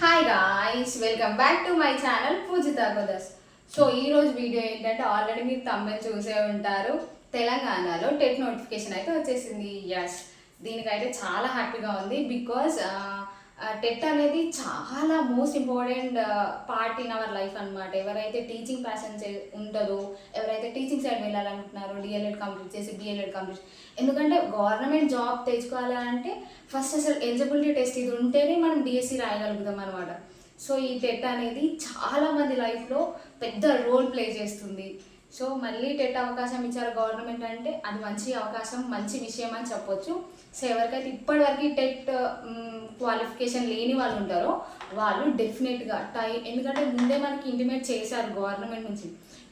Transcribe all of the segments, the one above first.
Hi guys welcome back to my channel Poojitha brothers so ఈ రోజు video ఏంటంటే already మీరు తమిళ చూసే ఉంటారు. తెలంగాణలో టెట్ నోటిఫికేషన్ అయితే వచ్చేసింది. ఎస్ దీనికైతే చాలా హ్యాపీగా ఉంది బికాజ్ టెట్ అనేది చాలా most important part in our life అన్నమాట. ఎవరైతే టీచింగ్ ప్యాషన్ ఉంటుందో ఎవరైతే టీచింగ్ సైడ్ వెళ్ళాలనుకుంటున్నారో డిఎల్ఎడ్ కంప్లీట్ చేసి బిఎల్ఎడ్ కంప్లీట్ ఎందుకంటే గవర్నమెంట్ జాబ్ తెచ్చుకోవాలంటే ఫస్ట్ అసలు ఎలిజిబిలిటీ టెస్ట్ ఇది ఉంటేనే మనం డిఎస్సి రాయగలుగుతాం అనమాట సో ఈ టెట్ అనేది చాలామంది లైఫ్లో పెద్ద రోల్ ప్లే చేస్తుంది. సో మళ్ళీ టెట్ అవకాశం ఇచ్చారు గవర్నమెంట్ అంటే అది మంచి అవకాశం మంచి విషయం అని చెప్పొచ్చు. సో ఎవరికైతే ఇప్పటివరకు టెట్ క్వాలిఫికేషన్ లేని వాళ్ళు ఉంటారో వాళ్ళు డెఫినెట్గా టై ఎందుకంటే ముందే మనకి ఇంటిమేట్ చేశారు గవర్నమెంట్ నుంచి.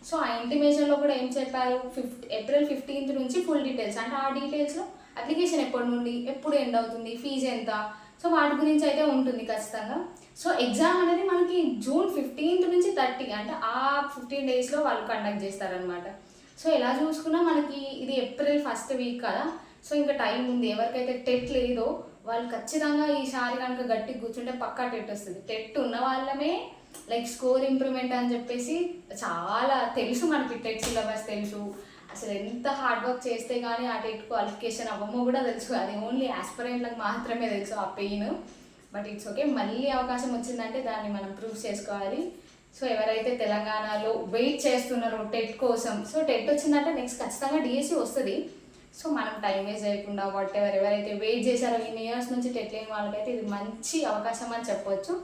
సో ఆ ఇంటిమేషన్లో కూడా ఏం చెప్పారు? ఫిఫ్త్ ఏప్రిల్ ఫిఫ్టీన్త్ నుంచి ఫుల్ డీటెయిల్స్ అంటే ఆ డీటెయిల్స్లో అప్లికేషన్ ఎప్పటి నుండి ఎప్పుడు ఎండ్ అవుతుంది ఫీజు ఎంత సో వాటి గురించి అయితే ఉంటుంది ఖచ్చితంగా. సో ఎగ్జామ్ అనేది మనకి జూన్ ఫిఫ్టీన్త్ నుంచి థర్టీ అంటే ఆ ఫిఫ్టీన్ డేస్లో వాళ్ళు కండక్ట్ చేస్తారనమాట సో ఎలా చూసుకున్నా మనకి ఇది ఏప్రిల్ ఫస్ట్ వీక్ కదా. సో ఇంకా టైం ఉంది. ఎవరికైతే టెట్ లేదో వాళ్ళు ఖచ్చితంగా ఈసారి కనుక గట్టి కూర్చుంటే పక్కా టెట్ వస్తుంది. టెట్ ఉన్న వాళ్ళమే లైక్ స్కోర్ ఇంప్రూవ్మెంట్ అని చెప్పేసి చాలా తెలుసు మనకి టెట్ సిలబస్ తెలుసు. అసలు ఎంత హార్డ్ వర్క్ చేస్తే కానీ ఆ టెట్ క్వాలిఫికేషన్ అవ్వమో కూడా తెలుసు. అది ఓన్లీ ఆస్పరెంట్లకు మాత్రమే తెలుసు ఆ పెయిన్ బట్ ఇట్స్ ఓకే మళ్ళీ అవకాశం వచ్చిందంటే దాన్ని మనం ప్రూవ్ చేసుకోవాలి. సో ఎవరైతే తెలంగాణలో వెయిట్ చేస్తున్నారో టెట్ కోసం సో టెట్ వచ్చిందంటే నెక్స్ట్ ఖచ్చితంగా డిఎస్సి వస్తుంది. సో మనం టైం వేస్ట్ చేయకుండా వాట్ ఎవర్ ఎవరైతే వెయిట్ చేశారో ఇన్ని ఇయర్స్ నుంచి టెట్ లేని వాళ్ళకైతే ఇది మంచి అవకాశం అని చెప్పొచ్చు.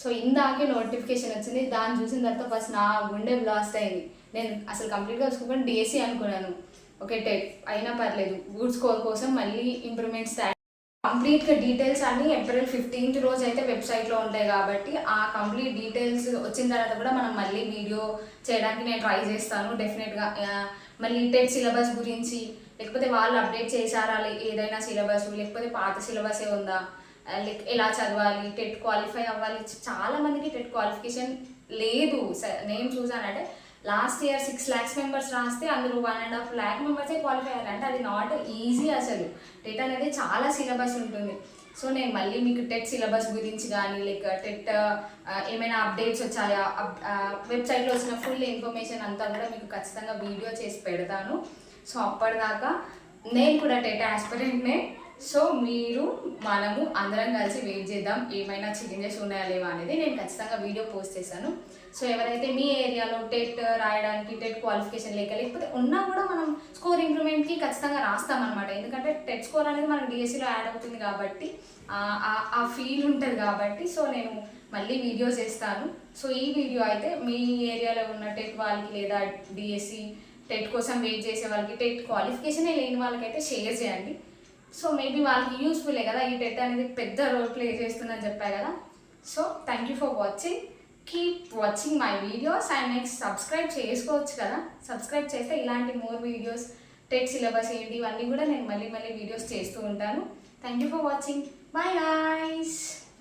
సో ఇందాకే నోటిఫికేషన్ వచ్చింది. దాన్ని చూసిన తర్వాత ఫస్ట్ నా గుండె బ్లాస్ట్ అయింది. నేను అసలు కంప్లీట్గా చూసుకోకుండా డిఎస్సి అనుకున్నాను. ఓకే టెట్ అయినా పర్లేదు. గుడ్ స్కోర్ కోసం మళ్ళీ ఇంప్రూవ్మెంట్ కంప్లీట్గా డీటెయిల్స్ అన్ని ఏప్రిల్ ఫిఫ్టీన్త్ రోజు అయితే వెబ్సైట్లో ఉంటాయి కాబట్టి ఆ కంప్లీట్ డీటెయిల్స్ వచ్చిన తర్వాత కూడా మనం మళ్ళీ వీడియో చేయడానికి నేను ట్రై చేస్తాను డెఫినెట్గా మళ్ళీ టెట్ సిలబస్ గురించి లేకపోతే వాళ్ళు అప్డేట్ చేశారా ఏదైనా సిలబస్ లేకపోతే పాత సిలబసే ఉందా? లైక్ ఎలా చదవాలి టెట్ క్వాలిఫై అవ్వాలి? చాలా మందికి టెట్ క్వాలిఫికేషన్ లేదు. నేను చూసానంటే last year six lakhs members రాస్తే అందులో వన్ అండ్ హాఫ్ ల్యాక్ మెంబర్సే క్వాలిఫై అయ్యారు అంటే అది నాట్ ఈజీ అసలు. టెట్ అనేది చాలా సిలబస్ ఉంటుంది. సో నేను మళ్ళీ మీకు టెట్ సిలబస్ గురించి కానీ లైక్ టెట్ ఏమైనా అప్డేట్స్ వచ్చాయా? వెబ్సైట్లో uh, వచ్చిన ఫుల్ ఇన్ఫర్మేషన్ అంతా కూడా మీకు ఖచ్చితంగా వీడియో చేసి పెడతాను. సో అప్పటిదాకా నేను కూడా టెట్ ఆస్పిరెంట్నే సో మీరు మనము అందరం కలిసి వెయిట్ చేద్దాం ఏమైనా చేంజెస్ ఉన్నాయా లేవా అనేది నేను ఖచ్చితంగా వీడియో పోస్ట్ చేశాను సో ఎవరైతే మీ ఏరియాలో టెట్ రాయడానికి టెట్ క్వాలిఫికేషన్ లేక లేకపోతే ఉన్నా కూడా మనం స్కోర్ ఇంప్రూవ్మెంట్కి ఖచ్చితంగా రాస్తామన్నమాట. ఎందుకంటే టెట్ స్కోర్ అనేది మనకు డిఎస్సిలో యాడ్ అవుతుంది కాబట్టి ఆ- ఆ ఫీల్ ఉంటుంది కాబట్టి సో నేను మళ్ళీ వీడియో చేస్తాను. సో ఈ వీడియో అయితే మీ ఏరియాలో ఉన్న టెట్ వాళ్ళకి లేదా డిఎస్సి టెట్ కోసం వెయిట్ చేసే వాళ్ళకి టెట్ క్వాలిఫికేషనే లేని వాళ్ళకైతే షేర్ చేయండి. సో మేబీ వాళ్ళకి యూస్ఫుల్లే కదా? ఈ టెట్ అనేది పెద్ద రోల్ ప్లే చేస్తుందని చెప్పా కదా? So thank you for watching keep watching my videos and next subscribe చేసుకోవచ్చు కదా? సబ్స్క్రైబ్ చేస్తే ఇలాంటి మోర్ వీడియోస్ టెట్ సిలబస్ ఏంటి ఇవన్నీ కూడా నేను మళ్ళీ మళ్ళీ వీడియోస్ చేస్తూ ఉంటాను. Thank you for watching bye guys